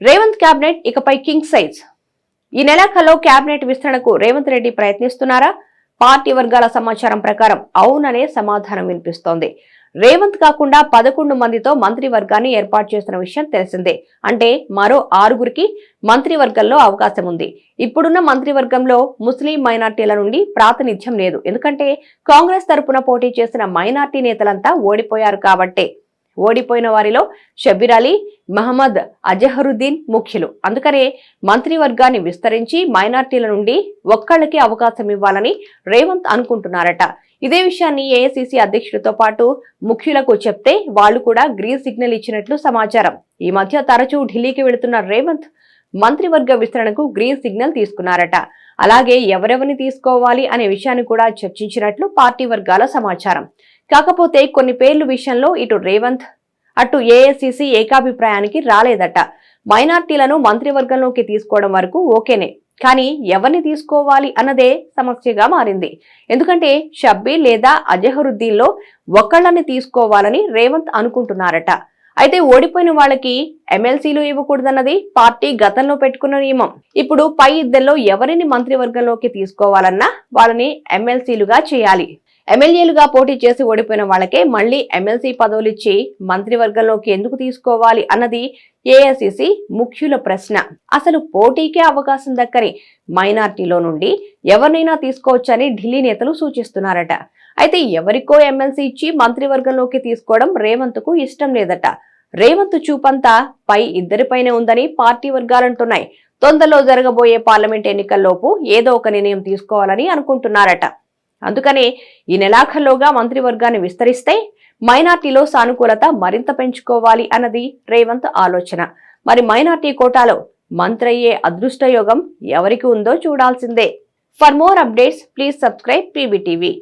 Revanth cabinet ఇకపై king size. ఈ నెలాఖలో కేబినెట్ విస్తరణకు రేవంత్ రెడ్డి ప్రయత్నిస్తున్నారా? పార్టీ వర్గాల సమాచారం ప్రకారం అవుననే సమాధానం వినిపిస్తోంది. రేవంత్ కాకుండా పదకొండు మందితో మంత్రివర్గాన్ని ఏర్పాటు చేస్తున్న విషయం తెలిసిందే. అంటే మరో ఆరుగురికి మంత్రివర్గంలో అవకాశం ఉంది. ఇప్పుడున్న మంత్రివర్గంలో ముస్లిం మైనార్టీల నుండి ప్రాతినిధ్యం లేదు. ఎందుకంటే కాంగ్రెస్ తరపున పోటీ చేసిన మైనార్టీ నేతలంతా ఓడిపోయారు కాబట్టే. ఓడిపోయిన వారిలో షబీర్ అలీ మహమ్మద్ అజహరుద్దీన్ ముఖ్యులు. అందుకనే మంత్రివర్గాన్ని విస్తరించి మైనార్టీల నుండి ఒక్కళ్ళకి అవకాశం ఇవ్వాలని రేవంత్ అనుకుంటున్నారట. ఇదే విషయాన్ని ఏఐసిసి అధ్యక్షుడితో పాటు ముఖ్యులకు చెప్తే వాళ్ళు కూడా గ్రీన్ సిగ్నల్ ఇచ్చినట్లు సమాచారం. ఈ మధ్య తరచూ ఢిల్లీకి వెళుతున్న రేవంత్ మంత్రివర్గ విస్తరణకు గ్రీన్ సిగ్నల్ తీసుకున్నారట. అలాగే ఎవరెవరిని తీసుకోవాలి అనే విషయాన్ని కూడా చర్చించినట్లు పార్టీ వర్గాల సమాచారం. కాకపోతే కొన్ని పేర్లు విషయంలో ఇటు రేవంత్ అటు ఏఐసిసి ఏకాభిప్రాయానికి రాలేదట. మైనార్టీలను మంత్రివర్గంలోకి తీసుకోవడం వరకు ఓకేనే కానీ ఎవరిని తీసుకోవాలి అన్నదే సమస్యగా మారింది. ఎందుకంటే షబ్బీ లేదా అజహరుద్దీన్లో ఒకళ్ళని తీసుకోవాలని రేవంత్ అనుకుంటున్నారట. అయితే ఓడిపోయిన వాళ్ళకి ఎమ్మెల్సీలు ఇవ్వకూడదన్నది పార్టీ గతంలో పెట్టుకున్న నియమం. ఇప్పుడు పై ఇద్దరిలో ఎవరిని మంత్రివర్గంలోకి తీసుకోవాలన్నా వాళ్ళని ఎమ్మెల్సీలుగా చేయాలి. ఎమ్మెల్యేలుగా పోటీ చేసి ఓడిపోయిన వాళ్ళకే మళ్ళీ ఎమ్మెల్సీ పదవులు ఇచ్చి మంత్రివర్గంలోకి ఎందుకు తీసుకోవాలి అన్నది ఏఐసిసి ముఖ్యుల ప్రశ్న. అసలు పోటీకే అవకాశం దక్కని మైనార్టీలో నుండి ఎవరినైనా తీసుకోవచ్చని ఢిల్లీ నేతలు సూచిస్తున్నారట. అయితే ఎవరికో ఎమ్మెల్సీ ఇచ్చి మంత్రివర్గంలోకి తీసుకోవడం రేవంత్కు ఇష్టం లేదట. రేవంత్ చూపంతా పై ఇద్దరిపైనే ఉందని పార్టీ వర్గాలంటున్నాయి. తొందరలో జరగబోయే పార్లమెంట్ ఎన్నికల్లోపు ఏదో ఒక నిర్ణయం తీసుకోవాలని అనుకుంటున్నారట. అందుకనే ఈ నెలాఖరులోగా మంత్రివర్గాన్ని విస్తరిస్తే మైనార్టీలో సానుకూలత మరింత పెంచుకోవాలి అన్నది రేవంత్ ఆలోచన. మరి మైనార్టీ కోటాలో మంత్రయ్యే అదృష్టయోగం ఎవరికి ఉందో చూడాల్సిందే. For more updates please subscribe PBTV.